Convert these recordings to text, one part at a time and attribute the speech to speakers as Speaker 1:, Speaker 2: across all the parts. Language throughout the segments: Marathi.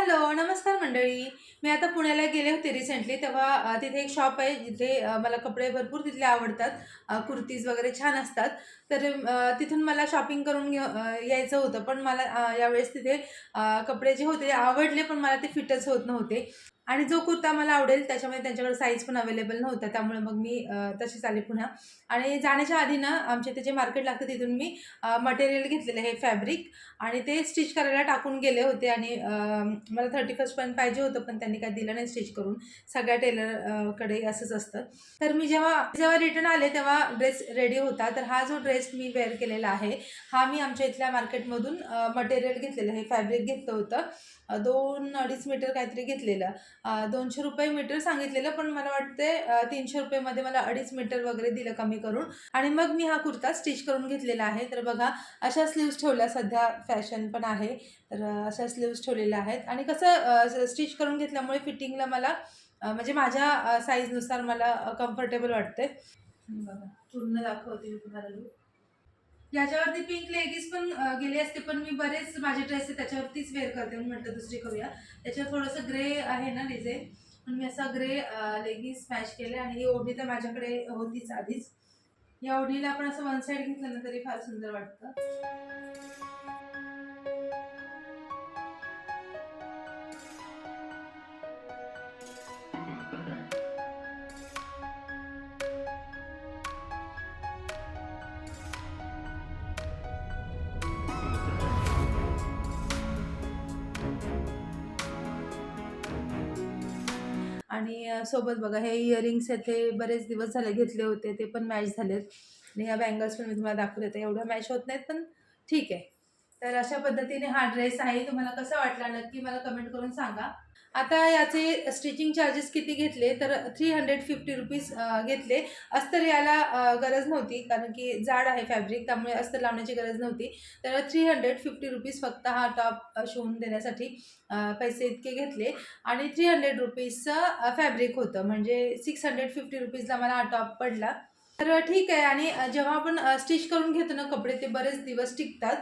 Speaker 1: हॅलो, नमस्कार मंडळी. मी आता पुण्याला गेले होते रिसेंटली तेव्हा तिथे एक शॉप आहे जिथे मला कपडे भरपूर तिथले आवडतात. कुर्तीज वगैरे छान असतात. तर तिथून मला शॉपिंग करून घेऊ यायचं होतं. पण मला यावेळेस तिथे कपडे जे होते ते आवडले पण मला ते फिटच होत नव्हते. आणि जो कुर्ता मला आवडेल त्याच्यामध्ये त्यांच्याकडे साईज पण अवेलेबल नव्हत्या. त्यामुळे मग मी तशीच आले पुन्हा. आणि जाण्याच्या आधी ना आमच्या इथे जे मार्केट लागतं तिथून मी मटेरियल घेतलेलं हे फॅब्रिक आणि ते स्टिच करायला टाकून गेले होते आणि मला थर्टी फर्स्ट पण पाहिजे होतं पण त्यांनी काय दिलं नाही स्टिच करून. सगळ्या टेलरकडे असंच असतं. तर मी जेव्हा जेव्हा रिटर्न आले तेव्हा ड्रेस रेडी होता. तर हा जो ड्रेस मी वेअर केलेला आहे, हा मी आमच्या इथल्या मार्केटमधून मटेरियल घेतलेलं हे फॅब्रिक घेतलं होतं. दोन अडीच मीटर काहीतरी घेतलेलं. दोनशे रुपये मीटर सांगितलेलं पण मला वाटते तीनशे रुपयेमध्ये मला 2.5 मीटर वगैरे दिलं कमी करून आणि मग मी हा कुर्ता स्टिच करून घेतलेला आहे. तर बघा अशा स्लीव्स ठेवल्या सध्या फॅशन पण आहे. तर अशा स्लीव्स ठेवलेल्या आहेत आणि कसं स्टिच करून घेतल्यामुळे फिटिंगला मला म्हणजे माझ्या साईजनुसार मला कम्फर्टेबल वाटते. बघा पूर्ण दाखवते मी तुम्हाला लूक. याच्यावरती पिंक लेगीज पण गेले असते पण मी बरेच माझे ड्रेस आहे त्याच्यावरतीच वेअर करते म्हणून म्हटलं दुसरी करूया. त्याच्यावर थोडंसं ग्रे आहे ना डिझाईन पण मी असा ग्रे लेगीज मॅच केले आणि ही ओढणी तर माझ्याकडे होतीच आधीच. या ओढणीला आपण असं वन साईड घेतलं ना तरी फार सुंदर वाटतं. आणि सोबत बघा हे इयरिंग्स आहेत ते बरेच दिवस झाले घेतले होते ते पण मॅच झालेत आणि ह्या बँगल्स पण मी तुम्हाला दाखवले होते एवढं मॅच होत नाहीत पण ठीक आहे. तर अशा पद्धतीने हा ड्रेस आहे. तुम्हाला कसा वाटला नक्की मला कमेंट करून सांगा. आता याचे स्टिचिंग चार्जेस किती घेतले तर ₹350 अ, घेतले. अस्तर याला गरज नव्हती कारण की जाड आहे फॅब्रिक त्यामुळे अस्तर लावण्याची गरज नव्हती. तर ₹350 फक्त हा टॉप शिवून देण्यासाठी पैसे इतके घेतले आणि थ्री हंड्रेड रुपीजचं फॅब्रिक होतं म्हणजे ₹650ला मला हा टॉप पडला. तर ठीक आहे आणि जेव्हा आपण स्टिच करून घेतो ना कपडे ते बरेच दिवस टिकतात.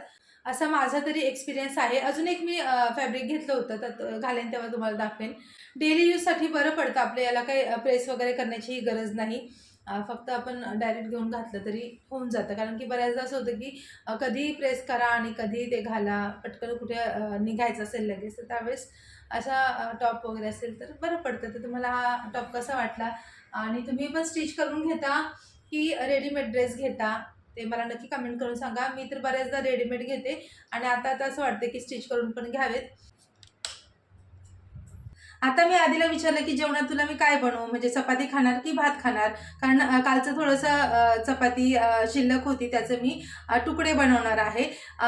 Speaker 1: असा माझा तरी एक्सपिरियन्स आहे. अजून एक मी फॅब्रिक घेतलं होतं तर घालेन तेव्हा तुम्हाला दाखवेन. डेली यूजसाठी बरं पडतं आपलं याला काही प्रेस वगैरे करण्याची गरज नाही. फक्त आपण डायरेक्ट घेऊन घातलं तरी होऊन जातं. कारण की बऱ्याचदा असं होतं की कधीही प्रेस करा आणि कधी ते घाला. पटकन कुठे निघायचं असेल लगेच तर त्यावेळेस असा टॉप वगैरे असेल तर बरं पडतं. तर तुम्हाला हा टॉप कसा वाटला आणि तुम्ही पण स्टिच करून घेता की रेडीमेड ड्रेस घेता? ते मला नक्की कमेंट करून सांगा. मी तर बऱ्याचदा रेडीमेड घेते आणि आता आता असं वाटते की स्टिच करून पण घ्यावेत. आता मी आधीला विचारलं की जेवणात तुला मी काय बनवू? म्हणजे चपाती खाणार की भात खाणार? कारण कालचं थोडंसं चपाती शिल्लक होती त्याचं मी तुकडे बनवणार आहे.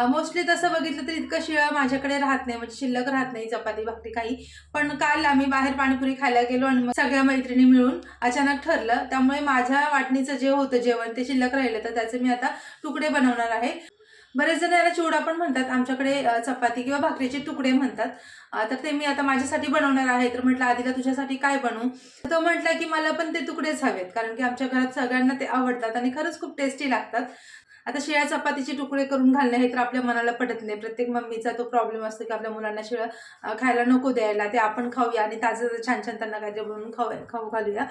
Speaker 1: मोस्टली तसं बघितलं तर इतकं शिळं माझ्याकडे राहत नाही म्हणजे शिल्लक राहत नाही चपाती, भाकरी काही. पण काल आम्ही बाहेर पाणीपुरी खायला गेलो आणि सगळ्या मैत्रिणी मिळून अचानक ठरलं. त्यामुळे माझ्या वाटणीचं जे होतं जेवण ते शिल्लक राहिलं तर त्याचे मी आता तुकडे बनवणार आहे. बरेच जण याला चिवडा पण म्हणतात. आमच्याकडे चपाती किंवा भाकरीचे तुकडे म्हणतात. तर ते मी आता माझ्यासाठी बनवणार आहे. तर म्हटलं आधीला तुझ्यासाठी काय बनवू? तर तो म्हटला की मला पण ते तुकडेच हवेत. कारण की आमच्या घरात सगळ्यांना ते आवडतात आणि खरंच खूप टेस्टी लागतात. आता शिळ्या चपातीचे तुकडे करून घालणे हे तर आपल्या मनाला पटत नाही. प्रत्येक मम्मीचा तो प्रॉब्लेम असतो की आपल्या मुलांना शिळं खायला नको द्यायला. ते आपण खाऊया आणि ताजं छान-छान त्यांना काहीतरी बनवून खाऊ खाऊ घालूया.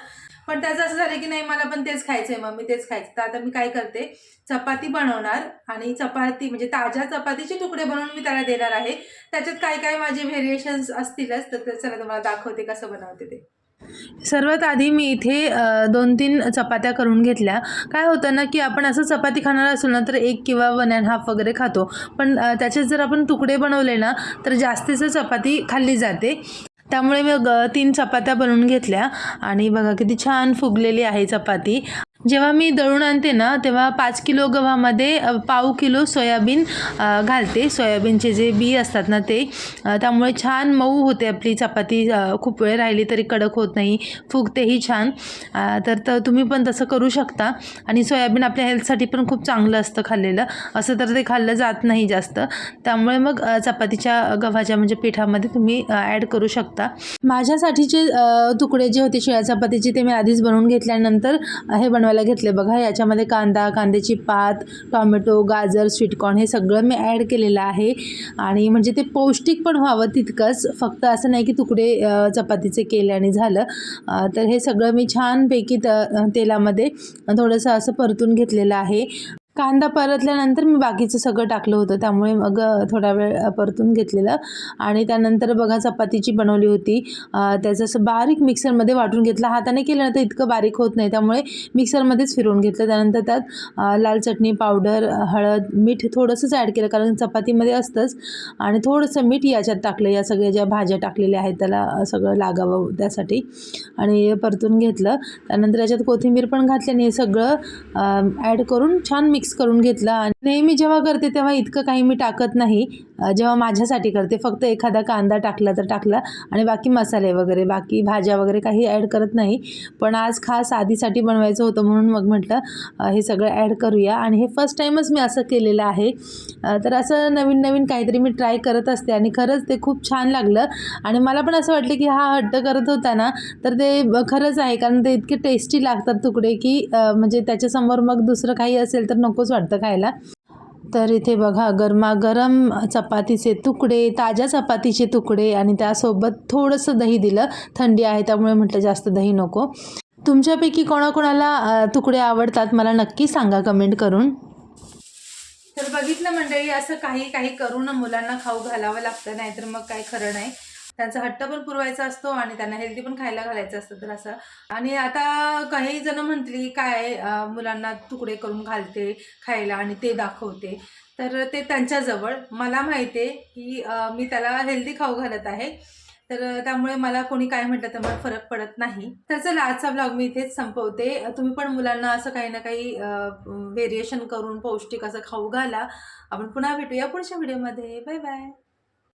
Speaker 1: पण त्याचं असं झालं की नाही मला पण तेच खायचंय मम्मी तेच खायचं. तर आता मी काय करते चपाती बनवणार आणि चपाती म्हणजे ताज्या चपातीचे तुकडे बनवून मी त्याला देणार आहे. त्याच्यात काय-काय माझे व्हेरिएशन्स असतीलच. तर ते चला तुम्हाला दाखवते कसं बनवते ते. सर्वात आधी मी इथे दोन तीन चपात्या करून घेतल्या. काय होतं ना की आपण असं चपाती खाणार असू ना तर एक किंवा वन अँड हाफ वगैरे खातो. पण त्याचे जर आपण तुकडे बनवले ना तर जास्तीचं चपाती खाल्ली जाते. त्यामुळे मग तीन चपात्या बनवून घेतल्या आणि बघा किती छान फुगलेली आहे चपाती. जेव्हा मी दळून आणते ना तेव्हा पाच किलो गव्हामध्ये पाव किलो सोयाबीन घालते. सोयाबीनचे जे बी असतात ना ते. त्यामुळे छान मऊ होते आपली चपाती. खूप वेळ राहिली तरी कडक होत नाही. फुगतेही छान. तर तर तुम्ही पण तसं करू शकता आणि सोयाबीन आपल्या हेल्थसाठी पण खूप चांगलं असतं खाल्लेलं. असं तर ते खाल्लं जात नाही जास्त. त्यामुळे मग चपातीच्या गव्हाच्या म्हणजे पिठामध्ये तुम्ही ॲड करू शकता. माझ्यासाठीचे तुकडे जे होते शिळ्या चपातीचे ते मी आधीच बनवून घेतल्यानंतर हे बनवायला बनवायला घेतले. बघा याच्यामध्ये कांदा कांद्याची पात टॉमॅटो गाजर स्वीटकॉर्न हे सगळं मी ॲड केलेलं आहे. आणि म्हणजे ते पौष्टिक पण व्हावं तितकंच. फक्त असं नाही की तुकडे चपातीचे केले आणि झालं. तर हे सगळं मी छानपैकी त तेलामध्ये थोडंसं असं परतून घेतलेलं आहे. कांदा परतल्यानंतर मी बाकीचं सगळं टाकलं होतं. त्यामुळे मग थोडा वेळ परतून घेतलेलं. आणि त्यानंतर बघा चपातीची बनवली होती. त्याचं असं बारीक मिक्सरमध्ये वाटून घेतलं. हाताने केलं ना तर इतकं बारीक होत नाही. त्यामुळे मिक्सरमध्येच फिरवून घेतलं. त्यानंतर त्यात लाल चटणी पावडर हळद मीठ थोडंसंच ॲड केलं. कारण चपातीमध्ये असतंच. आणि थोडंसं मीठ याच्यात टाकलं. या सगळ्या ज्या भाज्या टाकलेल्या आहेत त्याला सगळं लागावं त्यासाठी. आणि परतून घेतलं. त्यानंतर याच्यात कोथिंबीर पण घातली आणि हे सगळं ॲड करून छान मिक्स करून घेतलं. आणि नेहमी जेव्हा करते तेव्हा इतकं काही मी टाकत नाही. जेव्हा माझ्यासाठी करते फक्त एखादा कांदा टाकला तर टाकला आणि बाकी मसाले वगैरे बाकी भाज्या वगैरे काही ॲड करत नाही. पण आज खास आधीसाठी बनवायचं होतं म्हणून मग म्हटलं हे सगळं ॲड करूया. आणि हे फर्स्ट टाईमच मी असं केलेलं आहे. तर असं नवीन नवीन काहीतरी मी ट्राय करत असते आणि खरंच ते खूप छान लागलं. आणि मला पण असं वाटलं की हा हट्ट करत होता ना तर ते खरंच आहे. कारण ते इतके टेस्टी लागतात तुकडे की म्हणजे त्याच्यासमोर मग दुसरं काही असेल तर नकोच वाटतं खायला. तर इथे बघा गरमागरम चपातीचे तुकडे ताज्या चपातीचे तुकडे आणि त्यासोबत थोडंसं दही दिलं. थंडी आहे त्यामुळे म्हटलं जास्त दही नको. तुमच्यापैकी कोणाकोणाला तुकडे आवडतात? मला नक्की सांगा कमेंट करून. तर बघितलं मंडळी असं काही काही करून मुलांना खाऊ घालावं लागतं नाहीतर मग काही खरं नाही. त्यांचा हट्ट पण पुरवायचा असतो आणि त्यांना हेल्दी पण खायला घालायचं असतं तर असं. आणि आता काही जण म्हटली काय मुलांना तुकडे करून घालते खायला आणि ते दाखवते. तर ते त्यांच्याजवळ. मला माहिती आहे की मी त्याला हेल्दी खाऊ घालत आहे. तर त्यामुळे मला कोणी काय म्हटलं तर मला फरक पडत नाही. तर चला आजचा ब्लॉग मी इथेच संपवते. तुम्ही पण मुलांना असं काही ना काही व्हेरिएशन करून पौष्टिक असं खाऊ घाला. आपण पुन्हा भेटूया पुढच्या व्हिडिओमध्ये बाय बाय